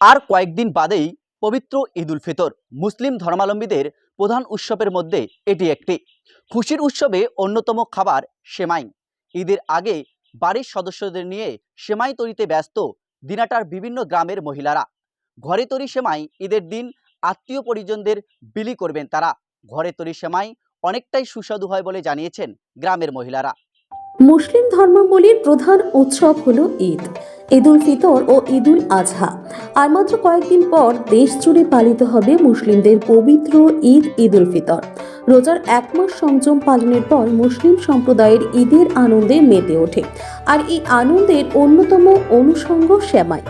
আর কয়েকদিন বাদেই পবিত্র ঈদ উল ফিতর। মুসলিম ধর্মাবলম্বীদের প্রধান উৎসবের মধ্যে এটি একটি। খুশির উৎসবে অন্যতম খাবার সেমাই। ঈদের আগে বাড়ির সদস্যদের নিয়ে সেমাই তৈরিতে ব্যস্ত দিনাটার বিভিন্ন গ্রামের মহিলারা। ঘরে তৈরি সেমাই ঈদের দিন আত্মীয় পরিজনদের বিলি করবেন তারা। ঘরে তৈরি সেমাই অনেকটাই সুস্বাদু হয় বলে জানিয়েছেন গ্রামের মহিলারা। মুসলিম ধর্মাবলীর প্রধান উৎসব হলো ঈদ। ঈদ উল ফিতর ও ঈদ উল আজহা আর মাত্র কয়েকদিন পর দেশ জুড়ে পালিত হবে মুসলিমদের পবিত্র ঈদ ঈদ উল ফিতর। রোজার এক মাস সংযম পালনের পর মুসলিম সম্প্রদায়ের ঈদের আনন্দে মেতে ওঠে। আর এই আনন্দের অন্যতম অনুষঙ্গ শ্যামাই।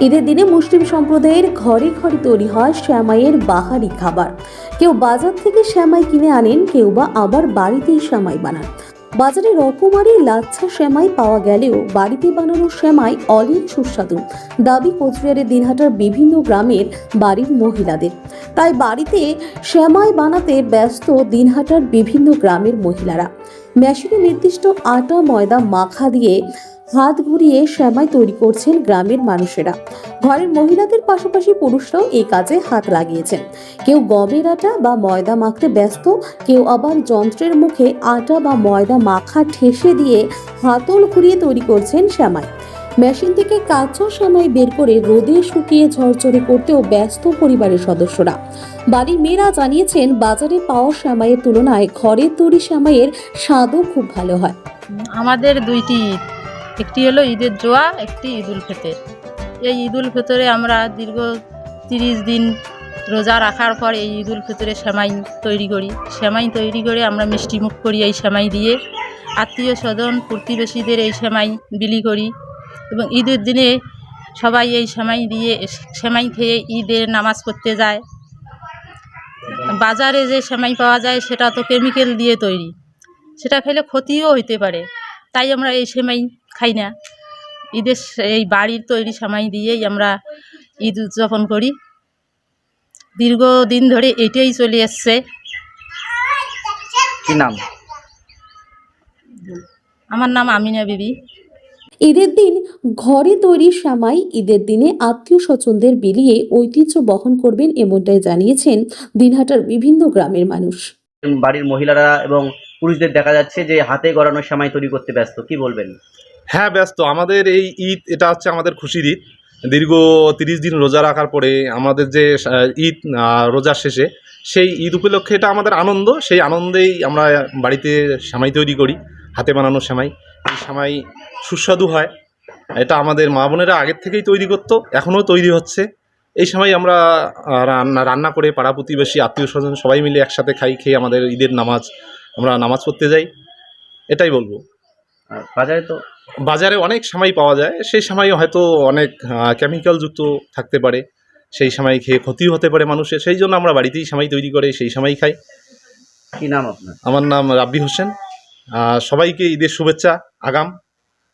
ঈদের দিনে মুসলিম সম্প্রদায়ের ঘরে ঘরে তৈরি হয় শ্যামাইয়ের বাহারি খাবার। কেউ বাজার থেকে শ্যামাই কিনে আনেন, কেউ বা আবার বাড়িতেই শ্যামাই বানান। বাজারে রকমারি লাচ্ছা সেমাই পাওয়া গেলেও বাড়িতে বানানো সেমাই অলিক সুস্বাদু। দাবি কোচবিহারের দিনহাটার বিভিন্ন গ্রামের বাড়ির মহিলাদের। তাই বাড়িতে সেমাই বানাতে ব্যস্ত দিনহাটার বিভিন্ন গ্রামের মহিলারা। মেশিনে নির্দিষ্ট আটা, ময়দা, মাখা দিয়ে হাত ঘুরিয়ে শ্যামাই তৈরি করছেন গ্রামের মানুষেরা। ঘরের মহিলাদের পাশাপাশি পুরুষরাও এই কাজে হাত লাগিয়েছেন। কেউ গমের আটা বা ময়দা মাখতে ব্যস্ত, কেউ আবার যন্ত্রের মুখে আটা বা ময়দা মাখা ঠেসে দিয়ে হাতল ঘুরিয়ে তৈরি করছেন শ্যামাই। মেশিন থেকে কাঁচা শ্যামাই বের করে রোদে শুকিয়ে ঝরঝরে করতেও ব্যস্ত পরিবারের সদস্যরা। বাড়ির মেয়েরা জানিয়েছেন, বাজারে পাওয়া শ্যামাইয়ের তুলনায় ঘরের তৈরি শ্যামাইয়ের স্বাদও খুব ভালো হয়। আমাদের দুইটি একটি হলো ঈদের জোয়া, একটি ঈদুল ফেতের। এই ঈদুল ফেতরে আমরা দীর্ঘ তিরিশ দিন রোজা রাখার পর এই ঈদুল ফেতরে সেমাই তৈরি করি। সেমাই তৈরি করে আমরা মিষ্টি মুখ করি এই সেমাই দিয়ে। আত্মীয় স্বজন, প্রতিবেশীদের এই সেমাই বিলি করি এবং ঈদের দিনে সবাই এই সেমাই দিয়ে সেমাই খেয়ে ঈদের নামাজ পড়তে যায়। বাজারে যে সেমাই পাওয়া যায় সেটা তো কেমিক্যাল দিয়ে তৈরি। সেটা খেলে ক্ষতিও হইতে পারে। তাই আমরা এই সেমাই খাই না। ঈদের এই বাড়ির তৈরি সেমাই দিয়েই আমরা ঈদ উদযাপন করি। দীর্ঘদিন ধরে এটাই চলে এসছে। কি নাম? আমার নাম আমিনা বিবি। ঈদের দিন ঘরে তৈরি সামাই ঈদের দিনে আত্মীয় স্বজনদের বিলিয়ে ঐতিহ্য বহন করবেন এমনটাই জানিয়েছেন দিনহাটার বিভিন্ন গ্রামের মানুষ। বাড়ির মহিলারা এবং পুরুষদের দেখা যাচ্ছে যে হাতে গড়ানো সামাই তৈরি করতে ব্যস্ত। কি বলবেন? হ্যাঁ ব্যস্ত। আমাদের এই ঈদ, এটা হচ্ছে আমাদের খুশির ঈদ। দীর্ঘ তিরিশ দিন রোজা রাখার পরে আমাদের যে ঈদ রোজার শেষে, সেই ঈদ উপলক্ষে এটা আমাদের আনন্দ। সেই আনন্দেই আমরা বাড়িতে সেমাই তৈরি করি, হাতে বানানো সেমাই। এই সেমাই সুস্বাদু হয়। এটা আমাদের মা বোনেরা আগের থেকেই তৈরি করতো, এখনও তৈরি হচ্ছে। এই সময় আমরা রান্না রান্না করে পাড়া প্রতিবেশী, আত্মীয় স্বজন সবাই মিলে একসাথে খাই, খেয়ে আমাদের ঈদের নামাজ, আমরা নামাজ পড়তে যাই। এটাই বলব। বাজারে তো বাজারে অনেক সময় পাওয়া যায়। সেই সময় হয়তো অনেক কেমিক্যাল যুক্ত থাকতে পারে। সেই সময় খেয়ে ক্ষতিও হতে পারে মানুষের। সেই জন্য আমরা বাড়িতেই সামাই তৈরি করে সেই সময় খাই। কি নাম আপনার? আমার নাম রাব্বি হোসেন। সবাইকে ঈদের শুভেচ্ছা আগাম।